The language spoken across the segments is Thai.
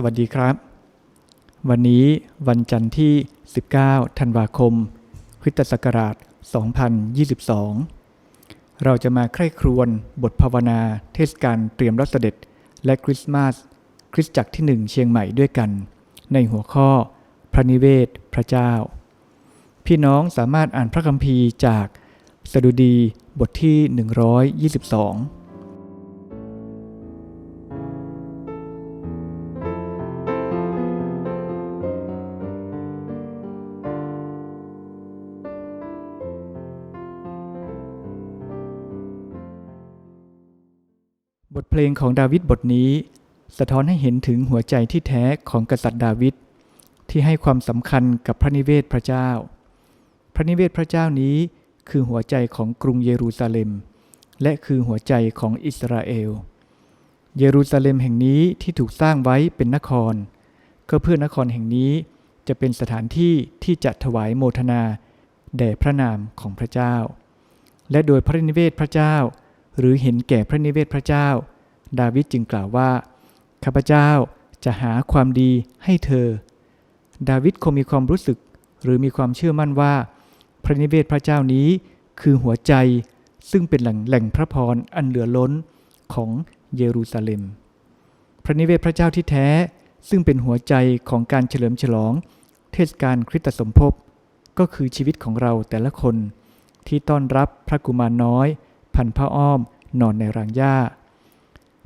สวัสดีครับ วันนี้วันจันทร์ที่ 19 ธันวาคมคริสตศักราช 2022 เราจะมาใคร่ครวญบทภาวนาเทศกาลเตรียมรับเสด็จ และคริสต์มาส คริสตจักรที่หนึ่งเชียงใหม่ด้วยกัน ในหัวข้อ พระนิเวศ พระเจ้า พี่น้องสามารถอ่านพระคัมภีร์จากสดุดีบทที่ 122 ทเพลงของดาวิดบทนี้ สะท้อนให้เห็นถึงหัวใจที่แท้ของกษัตริย์ดาวิดที่ให้ความสำคัญกับพระนิเวศพระเจ้า พระนิเวศพระเจ้านี้คือหัวใจของกรุงเยรูซาเล็ม และคือหัวใจของอิสราเอล เยรูซาเล็มแห่งนี้ที่ถูกสร้างไว้เป็นนคร ก็เพื่อนครแห่งนี้จะเป็นสถานที่ที่จะถวายโมทนา แด่พระนามของพระเจ้า และโดยพระนิเวศพระเจ้า หรือเห็นแก่พระนิเวศพระเจ้า ดาวิดจึงกล่าวว่า ข้าพเจ้าจะหาความดีให้เธอ ดาวิดคงมีความรู้สึก หรือมีความเชื่อมั่นว่า พระนิเวศพระเจ้านี้คือหัวใจซึ่งเป็นแหล่งแหล่งพระพรอันเหลือล้นของเยรูซาเล็ม พระนิเวศพระเจ้าที่แท้ซึ่งเป็นหัวใจของการเฉลิมฉลอง เทศกาลคริสตสมภพก็คือชีวิตของเราแต่ละคนที่ต้อนรับพระกุมารน้อย พันผ้าอ้อม นอนในรางหญ้า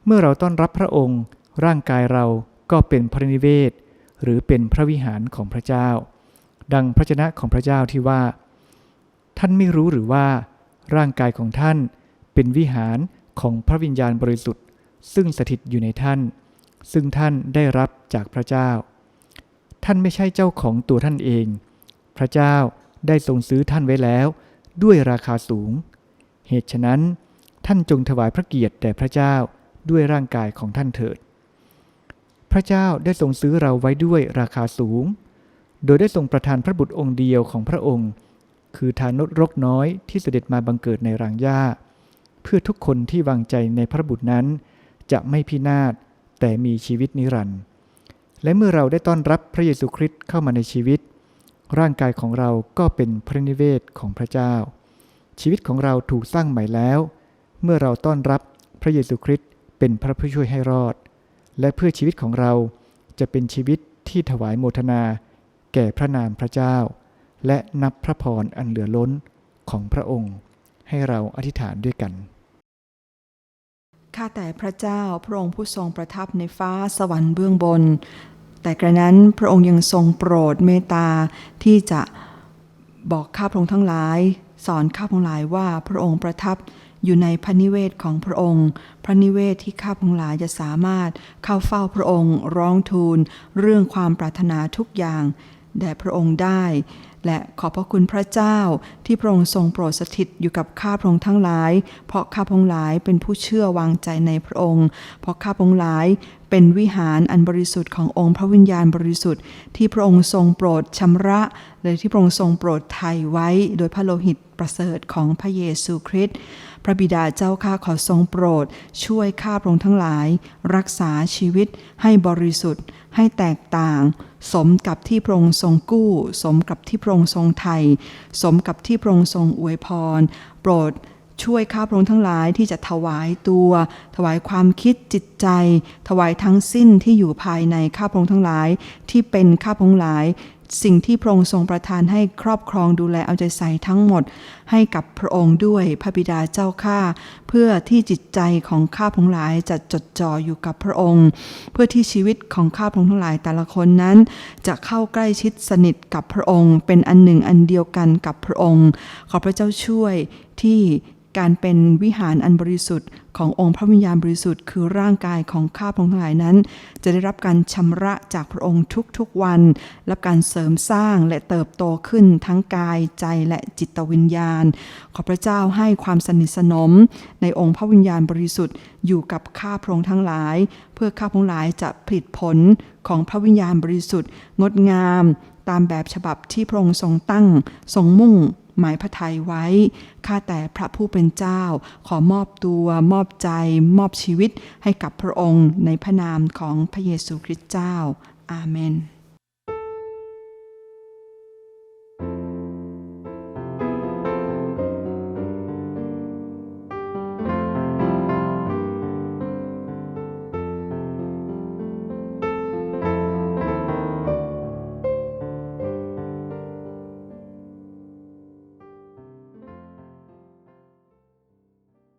เมื่อเราต้อนรับพระองค์ ร่างกายเราก็เป็นพระนิเวศ หรือเป็นพระวิหารของพระเจ้า ดังพระชนะของพระเจ้าที่ว่า ท่านไม่รู้หรือว่า ร่างกายของท่านเป็นวิหารของพระวิญญาณบริสุทธิ์ ซึ่งสถิตอยู่ในท่าน ซึ่งท่านได้รับจากพระเจ้า ท่านไม่ใช่เจ้าของตัวท่านเอง พระเจ้าได้ทรงซื้อท่านไว้แล้ว ด้วยราคาสูง เหตุฉะนั้น ท่านจงถวายพระเกียรติแด่พระเจ้าด้วยร่างกายของท่านเถิด พระเจ้าได้ทรงซื้อเราไว้ด้วยราคาสูง โดยได้ทรงประทานพระบุตรองค์เดียวของพระองค์ คือทานนรกน้อยที่เสด็จมาบังเกิดในรางหญ้า เพื่อทุกคนที่วางใจในพระบุตรนั้น จะไม่พินาศแต่มีชีวิตนิรันดร์ และเมื่อเราได้ต้อนรับพระเยซูคริสต์เข้ามาในชีวิต ร่างกายของเราก็เป็นพระนิเวศของพระเจ้า ชีวิตของเราถูกสร้างใหม่แล้ว เมื่อเราต้อนรับพระเยซูคริสต์เป็นพระผู้ช่วยให้รอด และเพื่อชีวิตของเราจะเป็นชีวิตที่ถวายโมทนา แก่พระนามพระเจ้า และนับพระพรอันเหลือล้นของพระองค์ ให้เราอธิษฐานด้วยกันข้าแต่พระเจ้าพระองค์ผู้ทรงประทับในฟ้าสวรรค์เบื้องบน แต่กระนั้นพระองค์ยังทรงโปรดเมตตาที่จะ บอกข้าพระองค์ทั้งหลาย สอนข้าพระองค์หลายว่าพระองค์ประทับอยู่ในพระนิเวศของพระองค์ พระนิเวศที่ข้าพระองค์หลายจะสามารถเข้าเฝ้าพระองค์ ร้องทูล เรื่องความปรารถนาทุกอย่าง แด่พระองค์ได้ และขอบพระคุณพระเจ้าที่พระองค์ทรงโปรดสถิตอยู่กับข้าพระองค์ทั้งหลาย เพราะข้าพระองค์หลายเป็นผู้เชื่อวางใจในพระองค์ เพราะข้าพระองค์หลายเป็นวิหารอันบริสุทธิ์ขององค์พระวิญญาณบริสุทธิ์ที่พระองค์ทรงโปรดชำระเลยที่พระองค์ทรงโปรดไถ่ไว้ โดยพระโลหิตประเสริฐของพระเยซูคริสต์พระบิดาเจ้าข้าขอทรงโปรด ช่วยข้าพระองค์ทั้งหลาย รักษาชีวิตให้บริสุทธิ์ให้แตกต่าง สมกับที่พระองค์ทรงกู้ สมกับที่พระองค์ทรงไถ่สมกับที่พระองค์ทรงอวยพร โปรดช่วยข้าพระองค์ทั้งหลายที่จะถวายตัว ถวายความคิดจิตใจ ถวายทั้งสิ้นที่อยู่ภายในข้าพระองค์ทั้งหลายที่เป็นข้าพระองค์หลาย สิ่งที่พระองค์ทรงประทานให้ครอบครองดูแลเอาใจใส่ทั้งหมด ให้กับพระองค์ด้วยพระบิดาเจ้าข้าเพื่อที่จิตใจของข้าพงค์หลายจะจดจ่ออยู่กับพระองค์ เพื่อที่ชีวิตของข้าพงค์ทั้งหลายแต่ละคนนั้น จะเข้าใกล้ชิดสนิทกับพระองค์ เป็นอันหนึ่งอันเดียวกันกับพระองค์ ขอพระเจ้าช่วยที่ การเป็นวิหารอันบริสุทธิ์ขององค์พระวิญญาณบริสุทธิ์คือร่างกายของข้าพระองค์ทั้งหลายนั้น จะได้รับการชำระจากพระองค์ทุกๆวัน รับการเสริมสร้างและเติบโตขึ้นทั้งกายใจและจิตวิญญาณ ขอพระเจ้าให้ความสนิทสนม ในองค์พระวิญญาณบริสุทธิ์อยู่กับข้าพระองค์ทั้งหลาย เพื่อข้าพระองค์หลายจะผลิตผลของพระวิญญาณบริสุทธิ์ งดงาม ตามแบบฉบับที่พระองค์ทรงตั้งทรงมุ่ง หมายพระทัยไว้ ข้าแต่พระผู้เป็นเจ้า ขอมอบตัว มอบใจ มอบชีวิตให้กับพระองค์ในพระนามของพระเยซูคริสต์เจ้า อาเมน